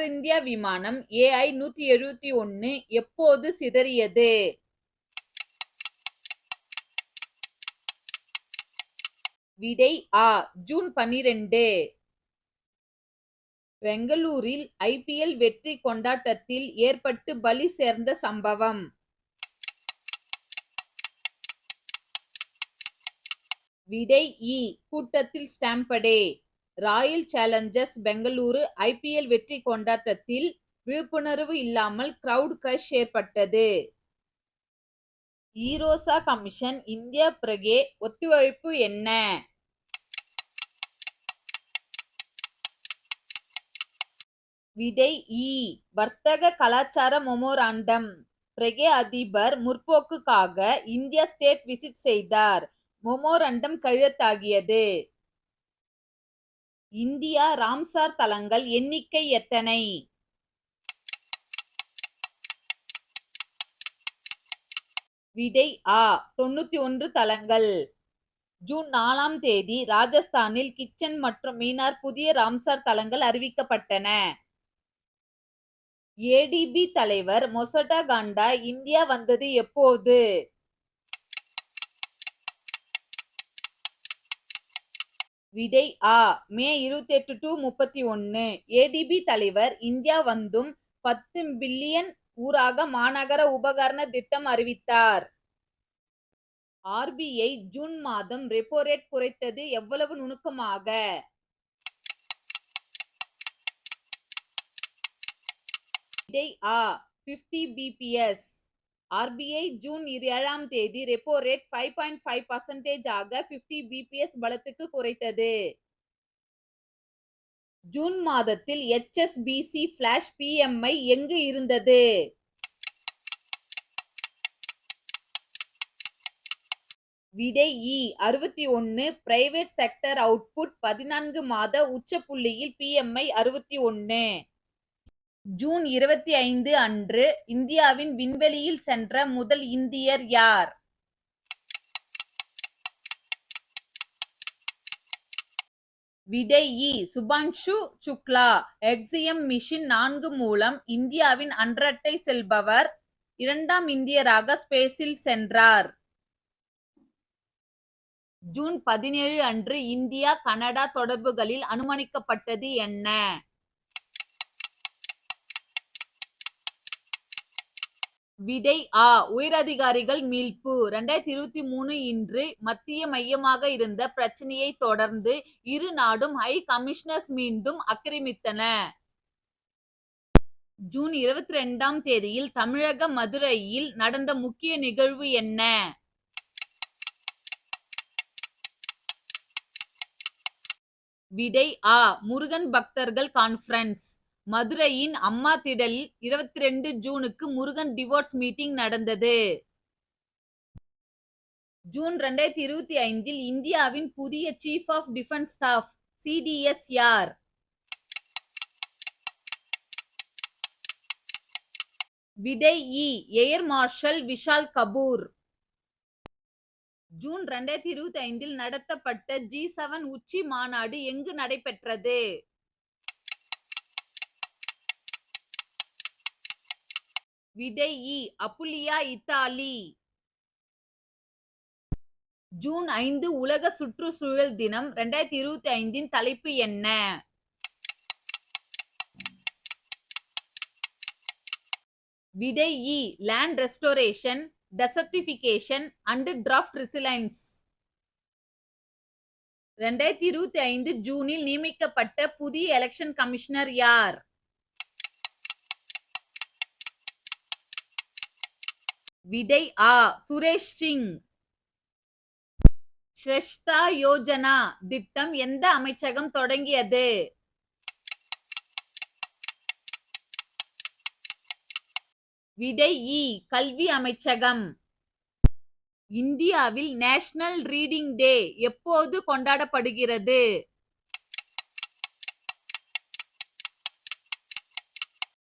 ஏர் India விமானம் AI நூத்தி எழுபத்தி ஒன்னு எப்போது சிதறியது? விடை ஆ ஜூன் பனிரெண்டு பெங்களூரில் ஐபிஎல் வெற்றி கொண்டாட்டத்தில் ஏற்பட்டு பலி சேர்ந்த சம்பவம். விடை இ கூட்டத்தில் stampede. Royal challengers Bengaluru IPL வெற்றி கொண்டாட்டத்தில் விழிப்புணர்வு இல்லாமல் கிரவுட் கிரஷ் ஏற்பட்டது. ஈரோசா கமிஷன் இந்தியா பிரகே ஒத்துழைப்பு என்ன? விடை இ. வர்த்தக கலாச்சார மொமோராண்டம் பிரகே அதிபர் முற்போக்குக்காக இந்தியா ஸ்டேட் விசிட் செய்தார். மெமோரண்டம் கையெழுத்தாகியது. இந்தியா ராம்சார் தலங்கள் எண்ணிக்கை எத்தனை? விடை ஆ தொண்ணூத்தி ஒன்று தலங்கள் ஜூன் நாலாம் தேதி ராஜஸ்தானில் கிச்சன் மற்றும் மீனார் புதிய ராம்சார் தலங்கள் அறிவிக்கப்பட்டன. ஏடிபி தலைவர் மொசடா காண்டா இந்தியா வந்தது எப்போது? விடை ஆ மே இருபத்தி எட்டு டு முப்பத்தி ஒன்னு ஏடிபி தலைவர் இந்தியா வந்தும் பத்து பில்லியன் ஊராக மாநகர உபகரண திட்டம் அறிவித்தார். ஆர்பிஐ ஜூன் மாதம் ரெப்போ ரேட் குறைத்தது எவ்வளவு நுணுக்கமாக? விடை ஆ பிப்டி பிபிஎஸ் ஆர்பிஐ ஜூன் ஏழாம் தேதி repo rate five point five percentage ஆக பிப்டி பிபிஎஸ் பலத்துக்கு குறைத்தது. ஜூன் மாதத்தில் எச்எஸ்பிசி ஃபிளாஷ் பிஎம்ஐ எங்கு இருந்தது? விடை இ அறுபத்தி ஒன்று பிரைவேட் செக்டர் அவுட்புட் பதினான்கு மாத உச்ச புள்ளியில் பிஎம்ஐ அறுபத்தி ஒன்று ஜூன் இருபத்தி ஐந்து அன்று இந்தியாவின் விண்வெளியில் சென்ற முதல் இந்தியர் யார்? விடை இ சுபான்ஷு சுக்லா. எக்ஸியம் மிஷின் நான்கு மூலம் இந்தியாவின் அன்றட்டை செல்பவர் இரண்டாம் இந்தியராக ஸ்பேஸில் சென்றார். ஜூன் பதினேழு அன்று இந்தியா கனடா தொடர்புகளில் அனுமானிக்கப்பட்டது என்ன? விடை ஆ. உயரதிகாரிகள் மீட்பு. ரெண்டாயிரத்தி இருபத்தி மூணு இன்று மத்திய மையமாக இருந்த பிரச்சனையை தொடர்ந்து இரு நாடும் ஹை கமிஷனர்ஸ் மீண்டும் ஆக்கிரமித்தன ஜூன் இருபத்தி ரெண்டாம் தேதியில் தமிழக மதுரையில் நடந்த முக்கிய நிகழ்வு என்ன? விடை ஆ. முருகன் பக்தர்கள் கான்ஃபரன்ஸ். மதுரையின் அம்மா திடலில் இருபத்தி ரெண்டு ஜூனுக்கு முருகன் டிவோர்ஸ் மீட்டிங் நடந்தது. ஜூன் ரெண்டாயிரத்தி இருபத்தி ஐந்தில் இந்தியாவின் புதிய chief of defence staff CDS யார்? விடை இ air marshal Vishal Kapoor. June ரெண்டாயிரத்தி இருபத்தி ஐந்தில் நடத்தப்பட்ட ஜி செவன் உச்சி மாநாடு எங்கு நடைபெற்றது? விடை அப்புலியா இத்தாலி. ஜூன் ஐந்து உலக சுற்றுச்சூழல் தினம் ரெண்டாயிரத்தி இருபத்தி ஐந்தின் தலைப்பு என்ன? விடை இ land restoration desertification and drought resilience ரெண்டாயிரத்தி இருபத்தி ஐந்து ஜூனில் நியமிக்கப்பட்ட புதிய எலெக்ஷன் கமிஷனர் யார்? விடை ஆ சுரேஷ் சிங். ஸ்ரஷ்தா யோஜனா திட்டம் எந்த அமைச்சகம் தொடங்கியது? விடை இ கல்வி அமைச்சகம். இந்தியாவில் நேஷனல் ரீடிங் டே எப்போது கொண்டாடப்படுகிறது?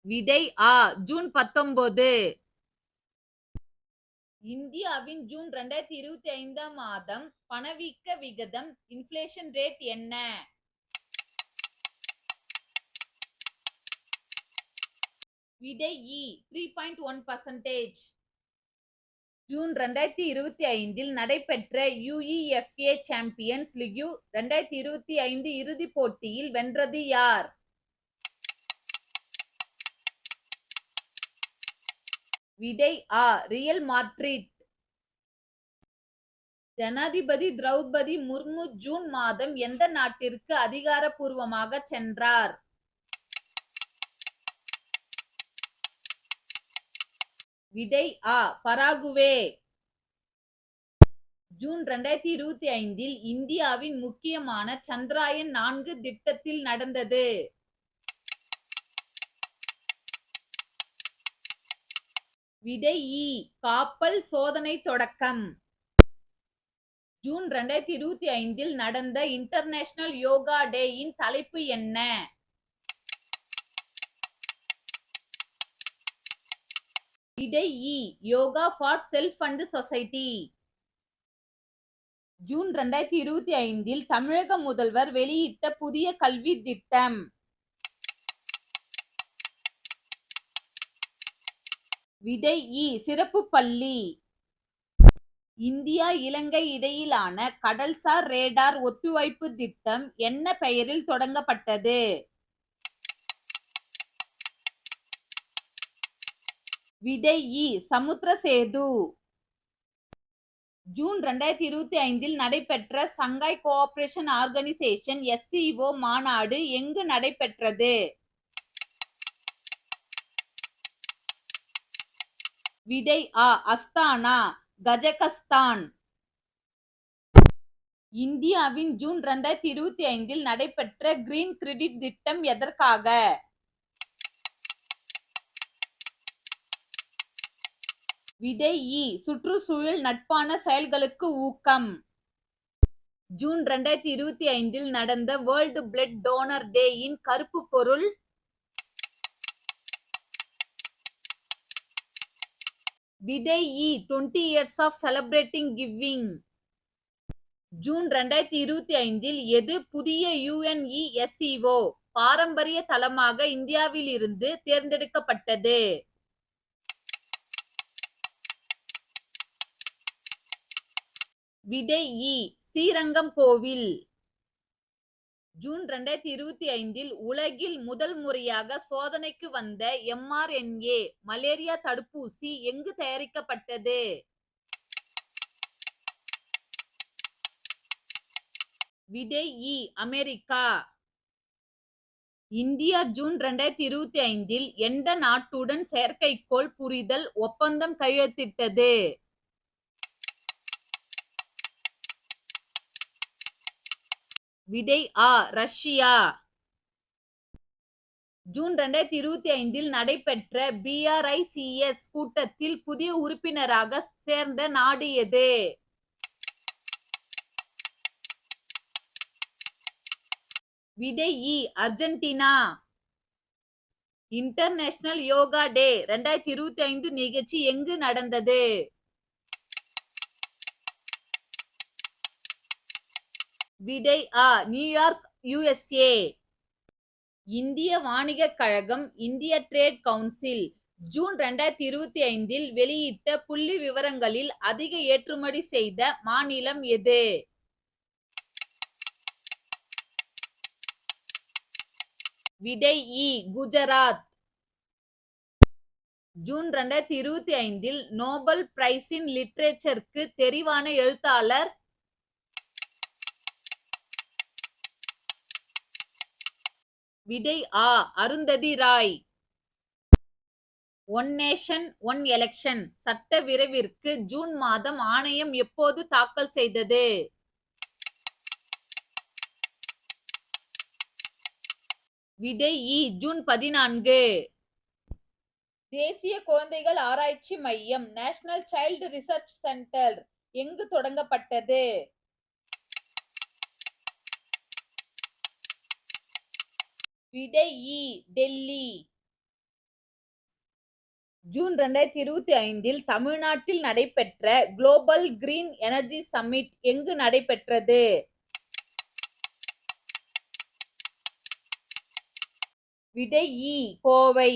விடை ஆ ஜூன் பத்தொன்பது இந்தியாவின் ஜூன் ரெண்டாயிரத்தி இருபத்தி ஐந்தாம் மாதம் பணவீக்க விகிதம் இன்ஃப்ளேஷன் ரேட் என்ன? விடை இ three point one percentage June ரெண்டாயிரத்தி இருபத்தி ஐந்தில் நடைபெற்ற யுஇஎஃப்ஏ சாம்பியன்ஸ் லீக் ரெண்டாயிரத்தி இருபத்தி ஐந்து இறுதிப் போட்டியில் வென்றது யார்? விடை ஆ ரியல் மாட்ரிட். ஜனாதிபதி திரௌபதி முர்மு ஜூன் மாதம் எந்த நாட்டிற்கு அதிகாரப்பூர்வமாக சென்றார்? விடை ஆ பராகுவே. ஜூன் ரெண்டாயிரத்தி இருபத்தி ஐந்தில் இந்தியாவின் முக்கியமான சந்திராயன் நான்கு திட்டத்தில் நடந்தது. விடை இ காப்பல் சோதனை தொடக்கம். ஜூன் ரெண்டாயிரத்தி இருபத்தி ஐந்தில் நடந்த இன்டர்நேஷனல் யோகா டேயின் தலைப்பு என்ன? விடை இ yoga for self and society. June ரெண்டாயிரத்தி இருபத்தி ஐந்தில் தமிழக முதல்வர் வெளியிட்ட புதிய கல்வி திட்டம். விடை இ சிறப்பு பள்ளி. இந்தியா இலங்கை இடையிலான கடல்சார் ரேடார் ஒத்துழைப்பு திட்டம் என்ன பெயரில் தொடங்கப்பட்டது? விடை இ சமுத்திர சேது. ஜூன் ரெண்டாயிரத்தி இருபத்தி ஐந்தில் நடைபெற்ற சங்காய் கோஆபரேஷன் ஆர்கனைசேஷன் எஸ்சிஓ மாநாடு எங்கு நடைபெற்றது? விடை ஆ அஸ்தானா கஜகஸ்தான். இந்தியாவின் ஜூன் ரெண்டாயிரத்தி இருபத்தி ஐந்தில் நடைபெற்ற கிரீன் கிரெடிட் திட்டம் எதற்காக? விடை இ சுற்றுச்சூழல் நட்பான செயல்களுக்கு ஊக்கம். ஜூன் ரெண்டாயிரத்தி இருபத்தி ஐந்தில் நடந்த வேர்ல்டு பிளட் டோனர் டேயின் கருப்பு பொருள் விடைஇ twenty years of celebrating giving June ரெண்டாயிரத்தி இருபத்தி ஐந்தில் எது புதிய யுஎன்இஎஸ்இஓ பாரம்பரிய தளமாக இந்தியாவில் இருந்து தேர்ந்தெடுக்கப்பட்டது? விடை இ ஸ்ரீரங்கம் கோவில். ஜூன் ரெண்டாயிரத்தி இருபத்தி ஐந்தில் உலகில் முதல் முறையாக சோதனைக்கு வந்த எம்ஆர்என்ஏ மலேரியா தடுப்பூசி எங்கு தயாரிக்கப்பட்டது? விடை இ அமெரிக்கா. இந்தியா ஜூன் ரெண்டாயிரத்தி இருபத்தி ஐந்தில் எந்த நாட்டுடன் செயற்கைக்கோள் புரிதல் ஒப்பந்தம் கையெழுத்திட்டது? விடை ஆ ரஷ்யா. ஜூன் ரெண்டாயிரத்தி இருபத்தி ஐந்தில் நடைபெற்ற பிஆர்ஐசிஎஸ் கூட்டத்தில் புதிய உறுப்பினராக சேர்ந்த நாடு எது? விடை இ அர்ஜென்டினா. இன்டர்நேஷனல் யோகா டே ரெண்டாயிரத்தி இருபத்தி ஐந்து நிகழ்ச்சி எங்கு நடந்தது? விடை ஆ நியூயார்க் யுஎஸ்ஏ. இந்திய வாணிக கழகம் இந்திய ட்ரேட் கவுன்சில் ஜூன் ரெண்டாயிரத்தி இருபத்தி ஐந்தில் வெளியிட்ட புள்ளி விவரங்களில் அதிக ஏற்றுமதி செய்த மாநிலம் எது? விடை இ குஜராத். ஜூன் ரெண்டாயிரத்தி இருபத்தி ஐந்தில் நோபல் பிரைஸின் லிட்ரேச்சருக்கு தெரிவான எழுத்தாளர் விடை ஆ Arundhati Roy. One nation one election சட்ட விரைவிற்கு ஜூன் மாதம் ஆணையம் எப்போது தாக்கல் செய்தது? விடை இ ஜூன் பதினான்கு. தேசிய குழந்தைகள் ஆராய்ச்சி மையம் நேஷனல் சைல்டு ரிசர்ச் சென்டர் எங்கு தொடங்கப்பட்டது? விடை டெல்லி. ஜூன் ரெண்டாயிரத்தி இருபத்தி ஐந்தில் தமிழ்நாட்டில் நடைபெற்ற குளோபல் கிரீன் எனர்ஜி சம்மிட் எங்கு நடைபெற்றது? விடையி கோவை.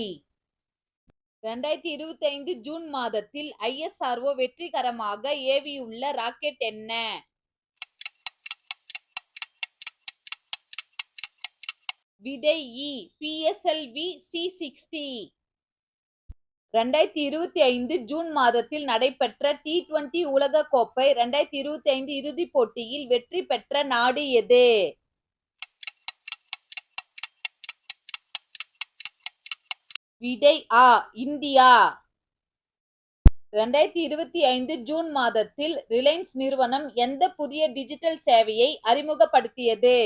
ரெண்டாயிரத்தி இருபத்தி ஐந்து ஜூன் மாதத்தில் ஐஎஸ்ஆர்ஓ வெற்றிகரமாக ஏவியுள்ள ராக்கெட் என்ன? விடை இ பிஎஸ்எல்வி சி சிக்ஸ்டி ரெண்டாயிரத்தி இருபத்தி ஐந்து ஜூன் மாதத்தில் நடைபெற்ற டி டுவெண்டி உலக கோப்பை ரெண்டாயிரத்தி இருபத்தி ஐந்து இறுதிப் போட்டியில் வெற்றி பெற்ற நாடு எது? விடை ஆ இந்தியா. ரெண்டாயிரத்தி இருபத்தி ஐந்து ஜூன் மாதத்தில் ரிலையன்ஸ் நிறுவனம் எந்த புதிய டிஜிட்டல் சேவையை அறிமுகப்படுத்தியது?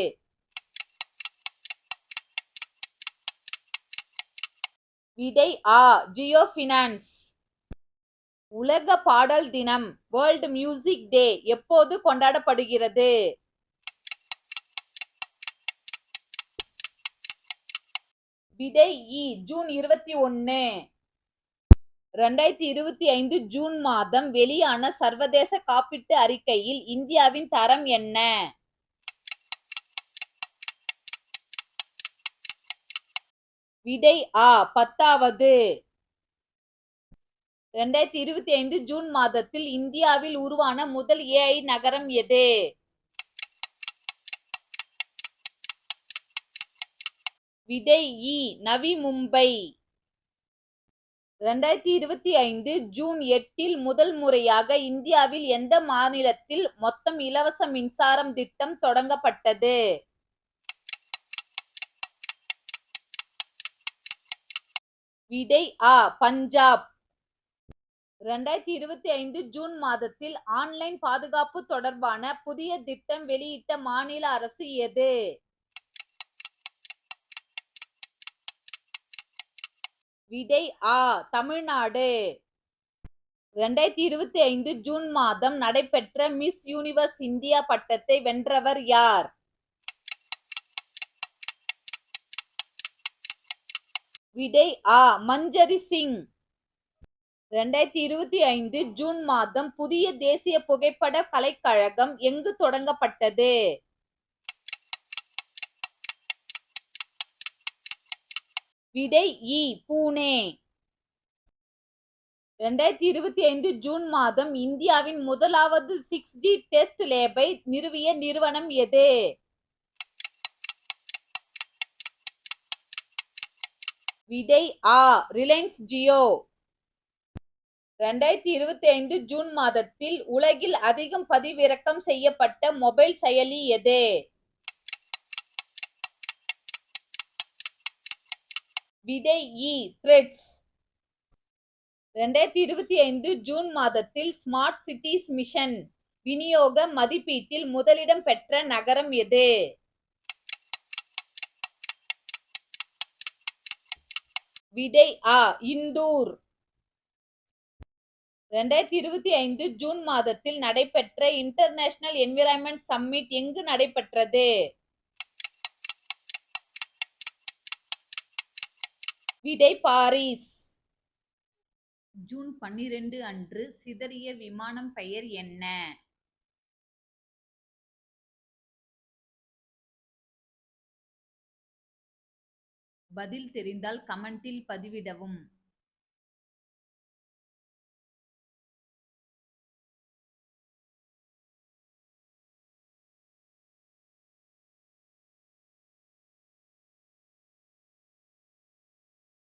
விடை ஆ ஜியோ ஃபினான்ஸ் உலக பாடல் தினம் வேர்ல்ட் மியூசிக் டே எப்போது கொண்டாடப்படுகிறது? விடை இ ஜூன் இருபத்தி ஒன்று ரெண்டாயிரத்தி இருபத்தி ஐந்து ஜூன் மாதம் வெளியான சர்வதேச காப்பீட்டு அறிக்கையில் இந்தியாவின் தரம் என்ன? விடை ஆ பத்தாவது. ரெண்டாயிரத்தி இருபத்தி ஐந்து ஜூன் மாதத்தில் இந்தியாவில் உருவான முதல் ஏஐ நகரம் எது? விடை இ நவி மும்பை. ரெண்டாயிரத்தி இருபத்தி ஐந்து ஜூன் எட்டில் முதல் முறையாக இந்தியாவில் எந்த மாநிலத்தில் மொத்தம் இலவச மின்சாரம் திட்டம் தொடங்கப்பட்டது? விடை ஆ பஞ்சாப். ரெண்டாயிரத்தி இருபத்தி ஐந்து ஜூன் மாதத்தில் ஆன்லைன் பாதுகாப்பு தொடர்பான புதிய திட்டம் வெளியிட்ட மாநில அரசு எது? விடை ஆ தமிழ்நாடு. ரெண்டாயிரத்தி இருபத்தி ஐந்து ஜூன் மாதம் நடைபெற்ற மிஸ் யூனிவர்ஸ் இந்தியா பட்டத்தை வென்றவர் யார்? விடை ஆ மஞ்சரி சிங். ரெண்டாயிரத்தி இருபத்தி ஐந்து ஜூன் மாதம் புதிய தேசிய புகைப்பட கலைக்கழகம் எங்கு தொடங்கப்பட்டது? விடை இ பூனே. ரெண்டாயிரத்தி இருபத்தி ஐந்து ஜூன் மாதம் இந்தியாவின் முதலாவது சிக்ஸ் ஜி டெஸ்ட் லேபை நிறுவிய நிறுவனம் எது? விடை ஆ. ரிலையன்ஸ் ஜியோ. ரெண்டாயிரத்தி இருபத்தி ஐந்து ஜூன் மாதத்தில் உலகில் அதிகம் பதிவிறக்கம் செய்யப்பட்ட மொபைல் செயலி எது? விடை இ. த்ரெட்ஸ். ரெண்டாயிரத்தி இருபத்தி ஐந்து ஜூன் மாதத்தில் ஸ்மார்ட் சிட்டிஸ் மிஷன் விநியோக மதிப்பீட்டில் முதலிடம் பெற்ற நகரம் எது? விடை ஆ இந்தூர். ரெண்டாயிரத்தி இருபத்தி ஐந்து ஜூன் மாதத்தில் நடைபெற்ற இன்டர்நேஷனல் என்விரான்மெண்ட் சம்மிட் எங்கு நடைபெற்றது? விடை பாரிஸ். ஜூன் பன்னிரண்டு அன்று சிதறிய விமானம் பெயர் என்ன? பதில் தெரிந்தால் கமெண்டில் பதிவிடவும்.